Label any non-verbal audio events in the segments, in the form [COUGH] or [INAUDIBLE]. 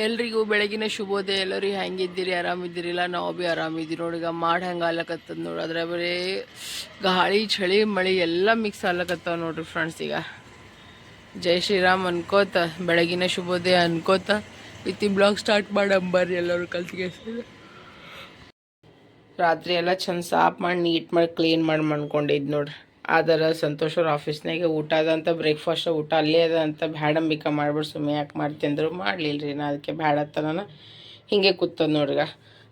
ಎಲ್ರಿಗೂ ಬೆಳಗಿನ ಶುಭೋದಯ. ಎಲ್ಲರೂ ಹೆಂಗಿದ್ದೀರಿ? ಆರಾಮಿದ್ದೀರಿಲ್ಲ? ನಾವು ಭೀ ಆರಾಮಿದ್ದೀರಿ ನೋಡಿ, ಈಗ ಮಾಡಿ ಹೆಂಗೆ ಆಲಕತ್ತದ ನೋಡಿ. ಅದ್ರ ಬರೀ ಗಾಳಿ, ಚಳಿ, ಮಳಿ ಎಲ್ಲ ಮಿಕ್ಸ್ ಆಲಕತ್ತಾವ ನೋಡ್ರಿ ಫ್ರೆಂಡ್ಸ್ ಈಗ. ಜೈ ಶ್ರೀರಾಮ್ ಅನ್ಕೋತ, ಬೆಳಗಿನ ಶುಭೋದಯ ಅನ್ಕೋತ. ಇತ್ತಿ ಬ್ಲಾಗ್ ಸ್ಟಾರ್ಟ್ ಮಾಡಂಬರ್ರಿ ಎಲ್ಲರೂ ಕಲ್ತಿಗೆ. ರಾತ್ರಿ ಎಲ್ಲ ಚಂದ ಸಾಫ್ ಮಾಡಿ, ನೀಟ್ ಮಾಡಿ ಕ್ಲೀನ್ ಮಾಡಿ ಮಾಡ್ಕೊಂಡಿದ್ದು ನೋಡ್ರಿ. ಆದ್ರೆ ಸಂತೋಷ್ ಅವ್ರ ಆಫೀಸ್ನಾಗೆ ಊಟ ಅದ ಅಂತ ಬ್ರೇಕ್ಫಾಸ್ಟ್ ಊಟ ಅಲ್ಲೇ ಅದ ಅಂತ ಬ್ಯಾಡಂಬಿಕ ಮಾಡ್ಬಿಟ್ಟು ಸುಮ್ಮನೆ ಯಾಕೆ ಮಾಡ್ತಿಂದ್ರು ಮಾಡಲಿಲ್ಲ ರೀ ನಾ ಅದಕ್ಕೆ ಬ್ಯಾಡತ್ತ ನಾನು ಹಿಂಗೆ ಕೂತದ ನೋಡ್ರಿಗ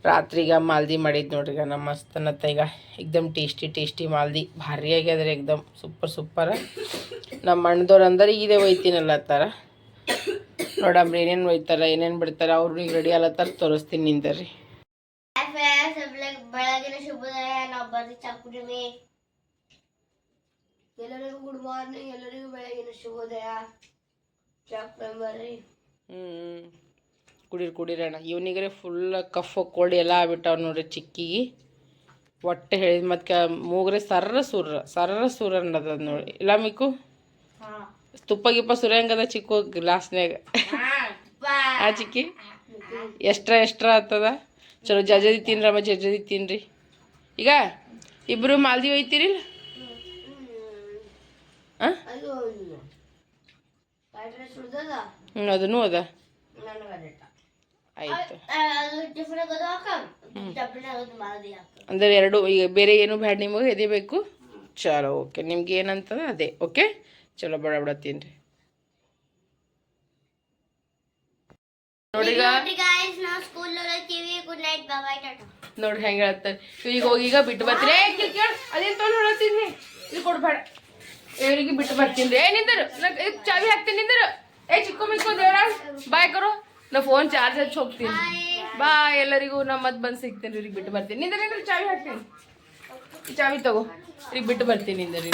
ರಾತ್ರಿಗ ಮಾಲ್ದಿ ಮಾಡಿದ್ದು ನೋಡ್ರಿಗ ನಮ್ಮ ಮಸ್ತನತ್ತ ಈಗ. ಎಕ್ದಮ್ ಟೇಸ್ಟಿ ಟೇಸ್ಟಿ ಮಾಲ್ದಿ. ಭಾರಿ ಆಗ್ಯದ್ರಿ ಎಕ್ದಮ್. Super super. ನಮ್ಮ ಅಣ್ಣದವ್ರು ಅಂದ್ರೆ ಇದೇ ಒಯ್ತೀನಲ್ಲ ತರ ನೋಡಮ್ರಿ ಏನೇನು ಒಯ್ತಾರ, ಏನೇನು ಬಿಡ್ತಾರ ಅವ್ರು ಈಗ ರೆಡಿ ಅಲ್ಲತ್ತಾರ ತೋರಿಸ್ತೀನಿ ನಿಂದರಿ ಬೆಳಗಿನ ಎಲ್ಲರಿಗೂ ಗುಡ್ ಮಾರ್ನಿಂಗ್ ಎಲ್ಲರಿಗೂ ಬೆಳಗಿನ ಶುಭೋದಯ. ಚಾ ಬರ್ರಿ ಹ್ಞೂ ಕುಡೀರಿ ಅಣ್ಣ. ಇವನಿಗರೆ ಫುಲ್ ಕಫ್ ಕೋಲ್ಡ್ ಎಲ್ಲ ಆಗ್ಬಿಟ್ಟವ್ ನೋಡ್ರಿ ಚಿಕ್ಕಿಗೆ ಒಟ್ಟೆ ಹೇಳಿದ ಮತ್ತೆ ಮೂಗ್ರೆ ಸರ್ರ ಸುರ್ರ ಸರ್ರ ಸುರ ಅನ್ನದ ನೋಡಿ ಇಲ್ಲ ಮಿಕ್ಕು? ತುಪ್ಪ ಗಿಪ್ಪ ಸುರ ಹೆಂಗದ ಚಿಕ್ಕು ಗ್ಲಾಸ್ನ್ಯಾಗ ಆ ಚಿಕ್ಕಿ? ಎಷ್ಟ್ರ ಎಷ್ಟ್ರ ಆಗ್ತದ ಚಲೋ ಜಜದಿ ತಿನ್ರಮ್ಮ ಜಜದಿ ತಿನ್ರಿ. ಈಗ ಇಬ್ರು ಮಾಲ್ದಿ ಒಯ್ತೀರಿ ಹಾಂ ಅದು ಫ್ರೈಡ್ ರೈಸ್ ಉಳ್ದದ ಹ್ಞೂ ಅದನ್ನು ಅದ. ನನಗೆ ಅದಿಟ್ಟ ಆಯ್ತು. ಅದು ಟಿಫನ್ ಆಗೋದು ಹಾಕ ಟಪ್ಪನ ಆಗೋದು ಮಾದಿ ಹಾಕ. ಅಂದರೆ ಎರಡು ಈಗ ಬೇರೆ ಏನು ಬ್ಯಾಡ ನಿಮಗೆ ಎದೆ ಬೇಕು? ಚಲೋ ಓಕೆ ನಿಮ್ಗೆ ಏನಂತದ ಅದೇ ಓಕೆ ಚಲೋ ಬಡ ಬಡ ತಿನ್ರಿ. ನೋಡೀಗ? ಗಾಯ್ಸ್ ನಾವು ಸ್ಕೂಲ್ ಹೋಗ್ತೀವಿ ಗುಡ್ ನೈಟ್ ಬಾಯ್ ಟಾಟಾ ನೋಡಿ ಹೆಂಗೆ ಹೇಳ್ತಾರೆ ಈಗ ಹೋಗಿ ಈಗ ಬಿಟ್ಟು ಬರ್ತೀರಿ ಏ ಕಿಲ್ ಕೇಳ. ಅದೇನು ತೊಗೊಂಡು ಹೊಡತ್ತೀನಿ ಇದು ಕೊಡ್ಬೇಡ. ಇವರಿಗೆ ಬಿಟ್ಟು ಬರ್ತೀನಿ. ಏ, ನಿಂದರು. ನಾ ಇದ್ ಚಾವಿ ಹಾಕ್ತೀನಿ, ನಿಂದರು. ಏ, ಚಿಕ್ಕ ಮಿಕ್ಕು ದೇವ್ರ ಬಾಯ್ ಕರು ನಾ ಫೋನ್ ಚಾರ್ಜ್ ಹಚ್ಚಿ ಹೋಗ್ತೀನಿ. ಬಾ ಎಲ್ಲರಿಗೂ, ನಾ ಮತ್ತೆ ಬಂದು ಸಿಗ್ತೀನಿ, ಇವ್ರಿಗೆ ಬಿಟ್ಟು ಬರ್ತೀನಿ. ನಿಂದರು ನಿಂದರು, ಚಾವಿ ಹಾಕ್ತೀನಿ. ಚಾವಿ ತಗೋ. ಇವ್ರಿಗೆ ಬಿಟ್ಟು ಬರ್ತೀನಿ, ನಿಂದರಿ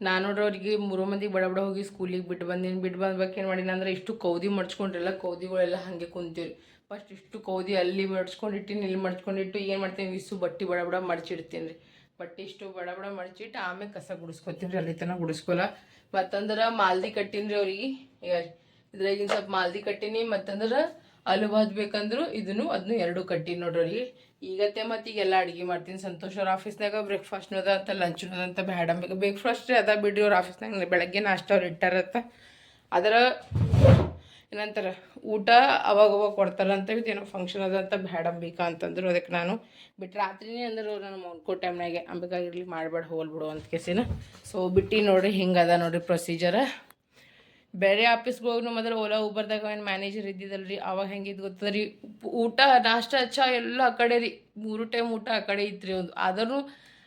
ನಾನು ನೋಡ್ರಿ ಅವ್ರಿಗೆ ಮೂರು ಮಂದಿಗೆ ಬಡ ಬಡ ಹೋಗಿ ಸ್ಕೂಲಿಗೆ ಬಿಟ್ಟು ಬಂದೀನಿ, ಬಿಟ್ಟು ಬಂದ್ಬೇಕು ಏನು ಮಾಡಿನ ಅಂದ್ರೆ ಇಷ್ಟು ಕೌದಿ ಮಡ್ಚ್ಕೊಂಡ್ರೆಲ್ಲ ಕೌದಿಗಳೆಲ್ಲ ಹಾಗೆ ಕುಂತೀವಿ ಫಸ್ಟ್ ಇಷ್ಟು ಕೌದಿ ಅಲ್ಲಿ ಮಡ್ಚ್ಕೊಂಡಿಟ್ಟಿನಿ ಇಲ್ಲಿ ಮಡ್ಚ್ಕೊಂಡಿಟ್ಟು ಏನು ಮಾಡ್ತೀನಿ, ವಿಸು ಬಟ್ಟೆ ಬಡ ಬಡ ಮಡ್ಚಿಡ್ತೀನಿ ರೀ ಬಟ್ಟೆ ಇಷ್ಟು ಬಡ ಬಡ ಮಡಚಿಟ್ಟು ಆಮೇಲೆ ಕಸ ಗುಡಿಸ್ಕೊತೀನಿ ರೀ, ಅಲ್ಲಿ ತನಕ ಗುಡಿಸ್ಕೊಲ್ಲ ಮತ್ತಂದ್ರೆ ಮಾಲ್ದಿ ಕಟ್ಟೀನಿ ರೀ ಅವ್ರಿಗೆ. ಈಗ ಇದ್ರಾಗಿನ ಸ್ವಲ್ಪ ಮಾಲ್ದಿ ಕಟ್ಟಿನಿ, ಮತ್ತಂದ್ರೆ ಅಲುಬಾದ್ ಬೇಕಂದ್ರು ಇದನ್ನು ಅದನ್ನು ಎರಡು ಕಟ್ಟಿನಿ ನೋಡ್ರಿ ಅವ್ರಿಗೆ. ಮತ್ತೆ ಈಗೆಲ್ಲ ಅಡುಗೆ ಮಾಡ್ತೀನಿ. ಸಂತೋಷ್ ಅವ್ರ ಆಫೀಸ್ನಾಗ ಬ್ರೇಕ್ಫಾಸ್ಟ್ ಅದ ಅಂತ, ಲಂಚ್ನೂ ಅದ ಅಂತ ಬೇಡ ಬೇಕು ಬ್ರೇಕ್ಫಾಸ್ಟ್ ಅದ ಬಿಡ್ರಿ ಅವ್ರ ಆಫೀಸ್ನಾಗ, ಬೆಳಗ್ಗೆ ನಾಷ್ಟ ಅವ್ರು ಇಟ್ಟಾರತ್ತ. ಅದರ ಏನಂತಾರ, ಊಟ ಅವಾಗ ಅವಾಗ ಕೊಡ್ತಾರಂತ ಏನೋ ಫಂಕ್ಷನ್ ಅದ ಅಂತ ಬೇಡ ಅಂಬಿಕಾ ಅಂತಂದ್ರು. ಅದಕ್ಕೆ ನಾನು ಬಿಟ್ಟು ರಾತ್ರಿನೇ ಅಂದ್ರೆ ನಾನು ಮಲ್ಕೋ ಟೈಮ್ನಾಗೆ ಇರಲಿ ಮಾಡಬೇಡ, ಹೋಗ್ಬಿಡು ಅಂತ ಕೇಸಿನ. ಸೊ ಬಿಟ್ಟು ನೋಡಿರಿ ಹಿಂಗದ ನೋಡಿರಿ ಪ್ರೊಸೀಜರ ಬೇರೆ ಆಫೀಸ್ಗೆ ಹೋಗಿ ಮೊದಲು ಓಲಾ ಊಬರ್ದಾಗ ಏನು ಮ್ಯಾನೇಜರ್ ಇದ್ದಿದ್ದಲ್ರಿ, ಅವಾಗ ಹೆಂಗಿದ್ದು ರೀ? ಊಟ, ನಾಷ್ಟ, ಚಾ ಎಲ್ಲ ಆ ಕಡೆ ರೀ. ಮೂರು ಟೈಮ್ ಊಟ ಆ ಕಡೆ ಇತ್ತು ರೀ ಒಂದು. ಆದರೂ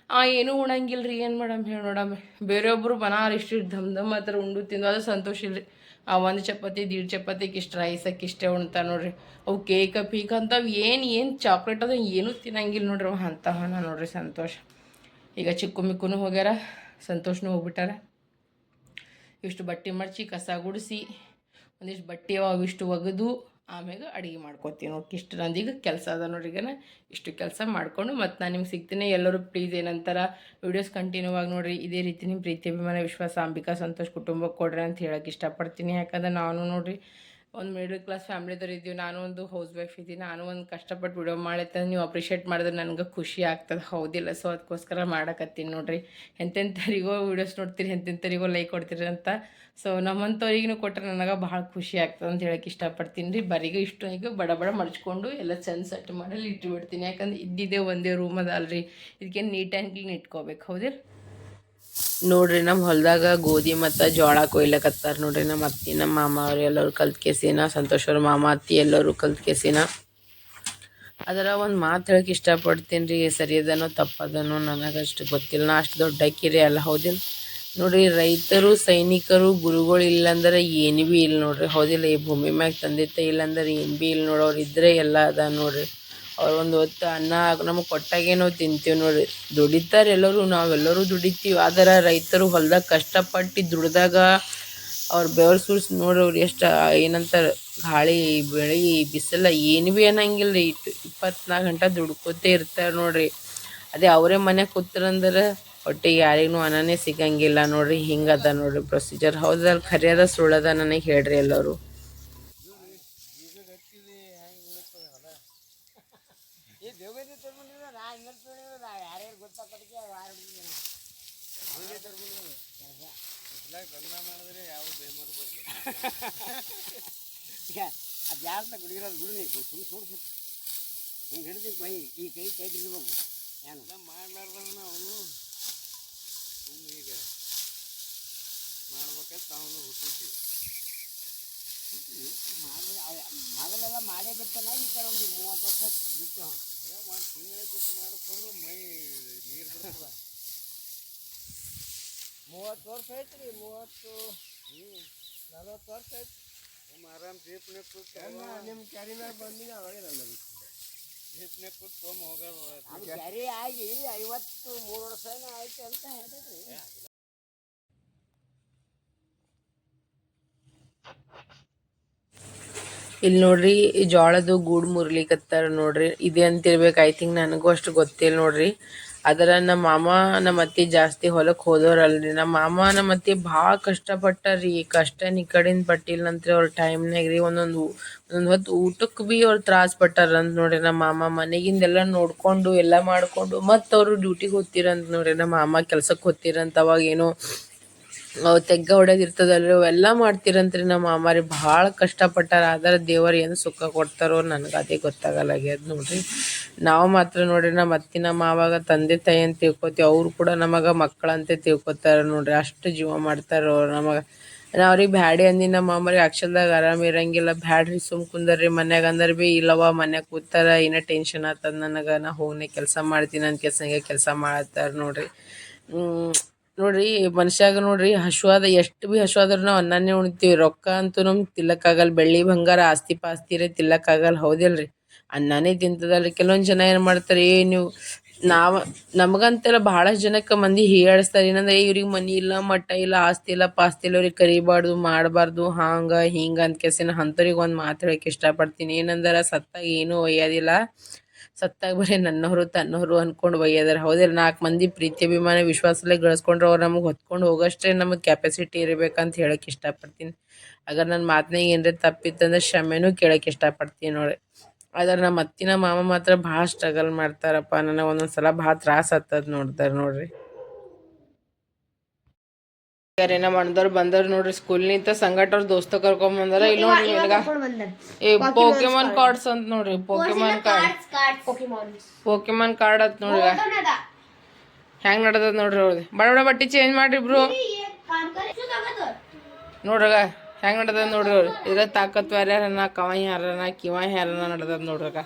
ಆ ಏನೂ ಉಣಂಗಿಲ್ಲ ರೀ ಏನು ಮಾಡಮ್ ಹೇಳಿ ನೋಡಮ್ಮ ಬೇರೆಯೊಬ್ಬರು ಬನಾರ ಇಷ್ಟು ಧಮ್ ಧಮ್ ಹತ್ರ ಉಂಡು ತಿಂದು, ಅದು ಸಂತೋಷ ಇಲ್ಲ ರೀ ಆ ಒಂದು ಚಪಾತಿ, ದೀಡ್ ಚಪಾತಿಗೆ ಇಷ್ಟು ರೈಸಕ್ಕೆ ಇಷ್ಟೇ ಉಣ್ತಾ ನೋಡ್ರಿ. ಅವು ಕೇಕ, ಪೀಕ್ ಅಂತವು, ಏನು ಏನು ಚಾಕ್ಲೇಟ್ ಅದ ಏನೂ ತಿನ್ನಂಗಿಲ್ಲ ನೋಡ್ರಿ ಅವ. ಅಂತವನ ನೋಡ್ರಿ ಸಂತೋಷ. ಈಗ ಚಿಕ್ಕು ಮಿಕ್ಕೂ ಹೋಗ್ಯಾರ, ಸಂತೋಷನೂ ಹೋಗ್ಬಿಟ್ಟಾರ. ಇಷ್ಟು ಬಟ್ಟೆ ಮಡಚಿ, ಕಸ ಗುಡಿಸಿ, ಒಂದಿಷ್ಟು ಬಟ್ಟೆ ಅವ ಇಷ್ಟು ಒಗೆದು ಆಮ್ಯಾಗ ಅಡುಗೆ ಮಾಡ್ಕೊತೀನಿ ನೋಡಿ. ಇಷ್ಟು ನಂದೀಗ ಕೆಲಸ ಅದ ನೋಡ್ರಿಗನ ಇಷ್ಟು ಕೆಲಸ ಮಾಡಿಕೊಂಡು ಮತ್ತು ನಾನು ನಿಮ್ಗೆ ಸಿಗ್ತೀನಿ. ಎಲ್ಲರೂ ಪ್ಲೀಸ್ ಏನಂತಾರ ವೀಡಿಯೋಸ್ ಕಂಟಿನ್ಯೂ ಆಗಿ ನೋಡಿರಿ. ಇದೇ ರೀತಿ ನಿಮ್ಮ ಪ್ರೀತಿ, ಅಭಿಮಾನ, ವಿಶ್ವಾಸ, ಅಂಬಿಕಾ, ಸಂತೋಷ್ ಕುಟುಂಬಕ್ಕೆ ಕೊಡ್ರಿ ಅಂತ ಹೇಳಕ್ಕೆ ಇಷ್ಟಪಡ್ತೀನಿ. ಯಾಕಂದ್ರೆ ನಾನು ನೋಡ್ರಿ ಒಂದು ಮಿಡಲ್ ಕ್ಲಾಸ್ ಫ್ಯಾಮ್ಲಿದವ್ರು ಇದ್ದೀವಿ, ನಾನು ಒಂದು ಹೌಸ್ ವೈಫ್ ಇದ್ದೀನಿ, ನಾನು ಒಂದು ಕಷ್ಟಪಟ್ಟು ವಿಡಿಯೋ ಮಾಡತ್ತೆ ನೀವು ಅಪ್ರಿಷಿಯೇಟ್ ಮಾಡಿದ್ರೆ ನನಗೆ ಖುಷಿ ಆಗ್ತದೆ. ಹೌದಿಲ್ಲ ಸೊ ಅದಕ್ಕೋಸ್ಕರ ಮಾಡಕತ್ತೀನಿ ನೋಡ್ರಿ. ಎಂತೆಂಥರಿಗೋ ವೀಡಿಯೋಸ್ ನೋಡ್ತೀರಿ ಎಂತೆಂಥರಿಗೋ ಲೈಕ್ ಕೊಡ್ತೀರಿ ಅಂತ. ಸೊ ನಮ್ಮಂಥವ್ರಿಗೂ ಕೊಟ್ಟರೆ ನನಗೆ ಭಾಳ ಖುಷಿ ಆಗ್ತದೆ ಅಂತ ಹೇಳಕ್ಕೆ ಇಷ್ಟಪಡ್ತೀನಿ ರೀ. ಬರೀಗೂ ಇಷ್ಟು ಈಗ ಬಡ ಬಡ ಮಡ್ಚ್ಕೊಂಡು ಎಲ್ಲ ಚೆಂದ ಸೆಟ್ ಮಾಡಲಿ ಇಟ್ಬಿಡ್ತೀನಿ. ಯಾಕಂದ್ರೆ ಇದ್ದಿದ್ದೇ ಒಂದೇ ರೂಮ್ ಅದ ಅಲ್ರಿ ಇದಕ್ಕೆ ನೀಟ್ ಆ್ಯಂಡ್ ಕ್ಲೀನ್ ಇಟ್ಕೋಬೇಕು. ಹೌದಿಲ್ಲ ನೋಡ್ರಿ ನಮ್ಮ ಹೊಲದಾಗ ಗೋಧಿ ಮತ್ತು ಜೋಳ ಕೊಯ್ಲಕತ್ತಾರ ನೋಡ್ರಿ ನಮ್ಮ ಅತ್ತಿ ನಮ್ಮ ಮಾಮ ಅವ್ರು ಎಲ್ಲರೂ ಕಲ್ತ್ ಕೇಸಿನ, ಸಂತೋಷ್ ಅವ್ರ ಮಾಮ, ಅತ್ತಿ ಎಲ್ಲರೂ ಕಲ್ತ್ ಕೇಸಿನ. ಅದರ ಒಂದು ಮಾತು ಹೇಳಕ್ಕೆ ಇಷ್ಟಪಡ್ತೀನಿ ರೀ ಸರಿ ತಪ್ಪದನೋ ನನಗಷ್ಟು ಗೊತ್ತಿಲ್ಲ. ನಾ ಅಷ್ಟು ದೊಡ್ಡ ಅಲ್ಲ ಹೌದಿಲ್ಲ ನೋಡ್ರಿ ರೈತರು, ಸೈನಿಕರು, ಗುರುಗಳು ಇಲ್ಲಂದ್ರೆ ಏನು ಭೀ ಇಲ್ಲ ನೋಡ್ರಿ. ಹೌದಿಲ್ಲ, ಈ ಭೂಮಿ ಮ್ಯಾಗ ತಂದಿತ್ತ ಇಲ್ಲಂದ್ರೆ ಏನು ಭೀ ಇಲ್ಲ ನೋಡೋರು ಇದ್ರೆ ಎಲ್ಲ ಅದ ನೋಡ್ರಿ. ಅವ್ರು ಒಂದು ಹೊತ್ತು ಅನ್ನ ನಮಗೆ ಕೊಟ್ಟಾಗೆ ನಾವು ತಿಂತೀವಿ ನೋಡಿ ದುಡಿತಾರೆ ಎಲ್ಲರೂ, ನಾವೆಲ್ಲರೂ ದುಡಿತೀವಿ. ಆದರೆ ರೈತರು ಹೊಲ್ದಾಗ ಕಷ್ಟಪಟ್ಟು ದುಡ್ದಾಗ ಅವ್ರು ಬೆವರು ಸುರಿಸಿ ನೋಡೋರು ಎಷ್ಟು, ಏನಂತಾರೆ, ಗಾಳಿ, ಬೆಳೆ, ಬಿಸಿಲ ಏನು ಭೀ ಅನ್ನಂಗಿಲ್ಲ ರೀ ಇಟ್ಟು ಇಪ್ಪತ್ನಾಲ್ಕು ಗಂಟೆ ದುಡ್ಕೋತೇ ಇರ್ತಾರೆ ನೋಡ್ರಿ. ಅದೇ ಅವರೇ ಮನೆ ಕೂತ್ರಂದ್ರೆ ಒಟ್ಟಿಗೆ ಯಾರಿಗೂ ಅನ್ನನೇ ಸಿಗಂಗಿಲ್ಲ ನೋಡ್ರಿ. ಹಿಂಗದ ನೋಡ್ರಿ ಪ್ರೊಸೀಜರ್ ಹೌದಲ್ಲ ಖರೆಯದ ಸುಳ್ಳದ ನನಗೆ ಹೇಳ್ರಿ ಎಲ್ಲರೂ. ಅದು ಯಾರ್ದ ಗುಡಿಗಿರೋದು ಗುಡಿ ನೀವು ಸುಮ್ಮನೆ ಸುಡ್ಬೇಕು ಹಿಂಗೆ ಹಿಡಿದು ಕೈ ಈ ಕೈ ಕೈ ಹಿಡಿಬೇಕು ಏನು ಮಾಡ್ಲಾರ್ದವನ ಅವನು ಸುಮ್ಮನೆ ಈಗ ಮಾಡ್ಬೇಕಂತ ಅವನು ಹುಟ್ಟುತ್ತಿ ಮಾಡಿದ್ರೆ ಅವ- ಮೊದಲೆಲ್ಲ ಮಾಡೇ ಬಿಡ್ತಾನೆ ಈ ಕಡೆ ಒಂದು ಮೂವತ್ತು ವರ್ಷ ಬಿಟ್ಟು ಒಂದು ತಿಂಗಳೇ ಬಿಟ್ಟು ಮಾಡಿಕೊಂಡು ಮೈ ನೀರು ಬಿಡ್ತದ ಮೂವತ್ತು ವರ್ಷ ಐತ್ರಿ ಮೂವತ್ತು ನಲವತ್ತು ವರ್ಷ ಆಯ್ತು. ನಮ್ಮ ಆರಾಮ್ ಜೀಪ್ನೆ ಕೂತ್ ನಿಮ್ಮ ಕ್ಯಾರಿನಾಗ ಬಂದಿನ ಅವಾಗ ನನ್ನ ಜೀಪ್ನೆ ಕೂತ್ ತೊಗೊಂಡ್ ಹೋಗೋದು ಅದು ಕ್ಯಾರಿ ಆಗಿ ಐವತ್ತು ಮೂರು ವರ್ಷ ಆಯ್ತು ಅಂತ ಹೇಳಿದ್ರಿ. ಇಲ್ಲಿ ನೋಡ್ರಿ ಜೋಳದು ಜೋಳದ ಗೂಡು ಮುರ್ಲಿಕತ್ತಾರ ನೋಡ್ರಿ. ಇದೆ ಅಂತಿರ್ಬೇಕು ಐ ಥಿಂಕ್ ನನಗೂ ಅಷ್ಟು ಗೊತ್ತಿಲ್ಲ ನೋಡ್ರಿ. ಅದರ ನಮ್ಮ ಮಾಮ, ನಮ್ಮ ಅತ್ತಿ ಜಾಸ್ತಿ ಹೊಲಕ್ಕೆ ಹೋದವ್ರಲ್ರಿ ನಮ್ಮ ಮಾಮ, ನಮ್ಮ ಅತ್ತಿ ಭಾಳ ಈ ಕಷ್ಟ ಈ ಕಡೆಯಿಂದ ಪಟ್ಟಿಲ್ಲ ಅಂತ್ರಿ ಅವ್ರ ಟೈಮ್ನಾಗ ರೀ. ಒಂದೊಂದು ಒಂದೊಂದು ಹೊತ್ತು ಊಟಕ್ಕೆ ಬಿ ಅವ್ರು ತ್ರಾಸ ಪಟ್ಟಾರ ಅಂತ ನೋಡ್ರಿ ನಮ್ಮ ಮಾಮ. ಮನೆಗಿಂದೆಲ್ಲ ನೋಡ್ಕೊಂಡು, ಎಲ್ಲ ಮಾಡ್ಕೊಂಡು ಮತ್ತು ಅವರು ಡ್ಯೂಟಿಗೆ ಹೋಗ್ತಿರಂತ ನೋಡ್ರಿ. ನಮ್ಮ ಮಾಮ ಕೆಲ್ಸಕ್ಕೆ ಹೋಗ್ತಿರಂತ. ಅವಾಗ ಏನೋ ತೆಗ್ಗ ಹೊಡೆದಿರ್ತದಲ್ರಿ ಅವೆಲ್ಲ ಮಾಡ್ತಿರಂತ್ರಿ ನಮ್ಮ ಮಾಮಾರಿ. ಭಾಳ ಕಷ್ಟಪಟ್ಟಾರ. ಆದ್ರೆ ದೇವರು ಏನು ಸುಖ ಕೊಡ್ತಾರೋ ನನಗೆ ಅದೇ ಗೊತ್ತಾಗಲ್ಲಾಗ್ಯದ ನೋಡ್ರಿ. ನಾವು ಮಾತ್ರ ನೋಡ್ರಿ ನಮ್ಮ ಅತ್ತಿನ ಮಾವಾಗ, ತಂದೆ, ತಾಯಿ ಅಂತ ತಿಳ್ಕೊತೀವಿ. ಅವ್ರು ಕೂಡ ನಮಗೆ ಮಕ್ಕಳಂತೆ ತಿಳ್ಕೊತಾರ ನೋಡ್ರಿ. ಅಷ್ಟು ಜೀವ ಮಾಡ್ತಾರ ಅವ್ರು ನಮಗೆ. ನಾ ಅವ್ರಿಗೆ ಬ್ಯಾಡಿ ಅಂದಿ ನಮ್ಮ ಮಾಮರಿ. ಅಕ್ಷರದಾಗ ಆರಾಮ ಇರಂಗಿಲ್ಲ. ಬ್ಯಾಡ್ರಿ, ಸುಮ್ ಕುಂದರ್ರಿ. ಮನ್ಯಾಗ ಅಂದ್ರ ಬಿ ಇಲ್ಲವ ಮನ್ಯಾಗ ಕೂತಾರ. ಏನ ಟೆನ್ಷನ್ ಆತದ ನನಗೆ. ನಾ ಹೋಗ್ನೆ ಕೆಲಸ ಮಾಡ್ತೀನಿ ನನ್ನ ಕೆಲಸ ಕೆಲಸ ಮಾಡತ್ತಾರ ನೋಡ್ರಿ. ನೋಡ್ರಿ ಮನುಷ್ಯಾಗ ನೋಡ್ರಿ ಹಶುವಾದ ಎಷ್ಟು ಬಿ ಹಶ್ವಾದ್ರೂ ನಾವು ಅನ್ನನೇ ಉಣ್ತೀವಿ. ರೊಕ್ಕ ಅಂತೂ ನಮ್ಗೆ ತಿಲ್ಲಕ್ಕಾಗಲ್ಲ ಬೆಳ್ಳಿ ಬಂಗಾರ ಆಸ್ತಿ ಪಾಸ್ತಿರೇ ತಿಲ್ಲಕ್ಕಾಗಲ್ಲ ಹೌದಿಲ್ರಿ? ಅನ್ನನೇ ತಿಂತದಲ್ರಿ. ಕೆಲವೊಂದು ಜನ ಏನು ಮಾಡ್ತಾರೆ, ಏ ನೀವು ನಾವ ನಮಗಂತೆಲ್ಲ ಬಹಳಷ್ಟು ಜನಕ್ಕೆ ಮಂದಿ ಹೀಯಾಡಿಸ್ತಾರೆ ಏನಂದ್ರೆ ಇವ್ರಿಗೆ ಮನಿ ಇಲ್ಲ ಮಟ್ಟ ಇಲ್ಲ, ಆಸ್ತಿ ಇಲ್ಲ, ಪಾಸ್ತಿ ಇಲ್ಲ, ಅವ್ರಿಗೆ ಕರಿಬಾರ್ದು, ಮಾಡಬಾರ್ದು, ಹಾಂಗ, ಹಿಂಗ ಅಂತ ಕೆಸಿನ ಅಂಥವ್ರಿಗೆ ಒಂದು ಮಾತು ಹೇಳಕ್ಕೆ ಇಷ್ಟಪಡ್ತೀನಿ. ಏನಂದ್ರೆ ಸತ್ತಾಗ ಏನೂ ಒಯ್ಯೋದಿಲ್ಲ. ಸತ್ತಾಗ ಬರೀ ನನ್ನವರು ತನ್ನವರು ಅನ್ಕೊಂಡು ಒಯ್ಯದಾರ. ಹೌದಿಲ್ಲ, ನಾಲ್ಕು ಮಂದಿ ಪ್ರೀತಿ, ಅಭಿಮಾನ, ವಿಶ್ವಾಸಲ್ಲೇ ಗಳಿಸ್ಕೊಂಡ್ರೆ ಅವ್ರು ನಮಗೆ ಹೊತ್ಕೊಂಡು ಹೋಗೋಷ್ಟೇ ನಮಗೆ ಕೆಪಾಸಿಟಿ ಇರಬೇಕಂತ ಹೇಳಕ್ಕೆ ಇಷ್ಟಪಡ್ತೀನಿ. ಅಗರ್ ನನ್ನ ಮಾತನಾಗ ಏನರ ತಪ್ಪಿತ್ತಂದ್ರೆ ಕ್ಷಮೆನೂ ಕೇಳಕ್ಕೆ ಇಷ್ಟಪಡ್ತೀನಿ ನೋಡಿ ಆದ್ರೆ ನಮ್ಮ ಅತ್ತಿನ ಮಾಮ ಮಾತ್ರ ಭಾಳ ಸ್ಟ್ರಗಲ್ ಮಾಡ್ತಾರಪ್ಪ. ನನಗೆ ಒಂದೊಂದು ಸಲ ಭಾಳ ತ್ರಾಸ ಹತ್ತದ ನೋಡ್ತಾರೆ ನೋಡ್ರಿ. ಯಾರೇ ನಮ್ಮ ಬಂದರ್ ನೋಡ್ರಿ ಸ್ಕೂಲ್ನಿಂದ ಸಂಗಟ ಅವ್ರ ದೋಸ್ತ ಕರ್ಕೊಂಡ್ ಬಂದಾರ. ಇಲ್ಲಿ ನೋಡ್ರಿ ಏ ಪೋಕೆಮಾನ್ ಕಾರ್ಡ್ಸ್ ಅಂತ ನೋಡ್ರಿ ಪೋಕೆಮಾನ್ ಕಾರ್ಡ್ ಪೋಕೆಮಾನ್ ಕಾರ್ಡ್ ಅಂತ ನೋಡ್ರಿ ಹೆಂಗ್ ನಡ್ದದ ನೋಡ್ರಿ ಅವ್ರದ್ದು ಬಡ ಬಡ ಬಟ್ಟಿ ಚೇಂಜ್ ಮಾಡ್ರಿ ಇಬ್ರು ನೋಡ್ರಗ ಹೆಂಗ್ ನಡ್ದದ ನೋಡ್ರಿ ಅವ್ರು. ಇದ್ರ ತಾಕತ್ ಯಾರನ ಕವ ಯಾರನ ಕಿವ ಯಾರನ ನಡ್ದದ ನೋಡ್ರಗ